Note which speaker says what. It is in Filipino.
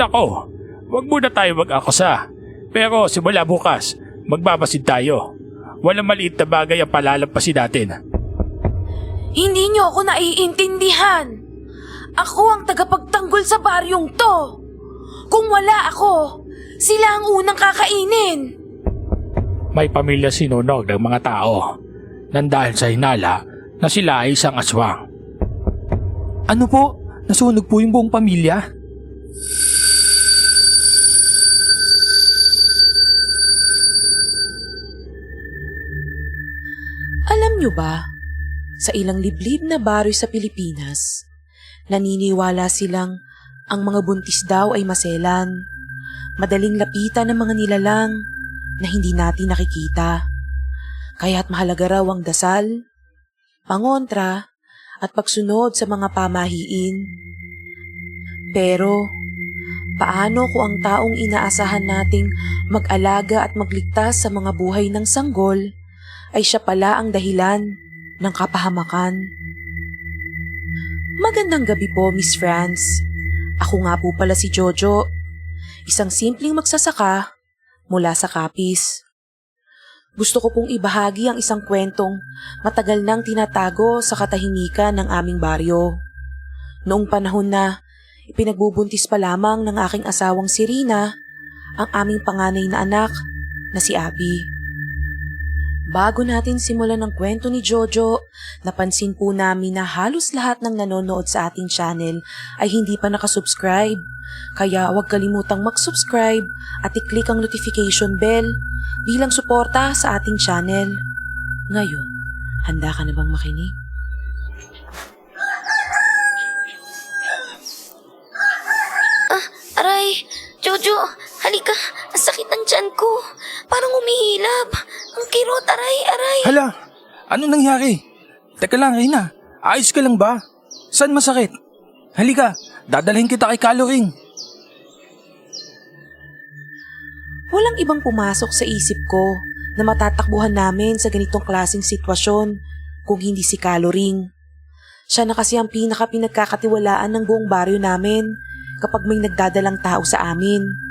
Speaker 1: Nako, wag muna tayo mag-akusa. Pero simula bukas, magbabasid tayo. Walang maliit na bagay ang palalampasin natin.
Speaker 2: Hindi niyo ako naiintindihan. Ako ang tagapagtanggol sa baryong to. Kung wala ako, sila ang unang kakainin.
Speaker 1: May pamilya sinunog ng mga tao nang dahil sa hinala na sila ay isang aswang.
Speaker 3: Ano po? Nasunog po yung buong pamilya?
Speaker 2: Alam nyo ba, sa ilang liblib na baroy sa Pilipinas, naniniwala silang ang mga buntis daw ay maselan, madaling lapitan ng mga nilalang na hindi natin nakikita. Kaya't mahalaga raw ang dasal, pangontra, at pagsunod sa mga pamahiin. Pero, paano kung ang taong inaasahan nating mag-alaga at magligtas sa mga buhay ng sanggol ay siya pala ang dahilan ng kapahamakan. Magandang gabi po, Miss France. Ako nga po pala si Jojo, isang simpleng magsasaka mula sa Kapis. Gusto ko pong ibahagi ang isang kwentong matagal nang tinatago sa katahimikan ng aming baryo. Noong panahon na ipinagbubuntis pa lamang ng aking asawang si Rina ang aming panganay na anak na si Abby. Bago natin simulan ng kwento ni Jojo, napansin po namin na halos lahat ng nanonood sa ating channel ay hindi pa nakasubscribe. Kaya huwag kalimutang mag-subscribe at i-click ang notification bell bilang suporta sa ating channel. Ngayon, handa ka na bang makinig?
Speaker 4: Aray, Jojo, halika. Ang sakit ng tiyan ko. Parang umihilab. Ang kirot, aray, aray.
Speaker 3: Hala, ano nangyari? Teka lang, Rina. Ayos ka lang ba? Saan masakit? Halika, dadalhin kita kay Caloring.
Speaker 2: Walang ibang pumasok sa isip ko na matatakbuhan namin sa ganitong klaseng sitwasyon kung hindi si Caloring. Siya na kasi ang pinaka pinagkakatiwalaan ng buong baryo namin kapag may nagdadalang tao sa amin.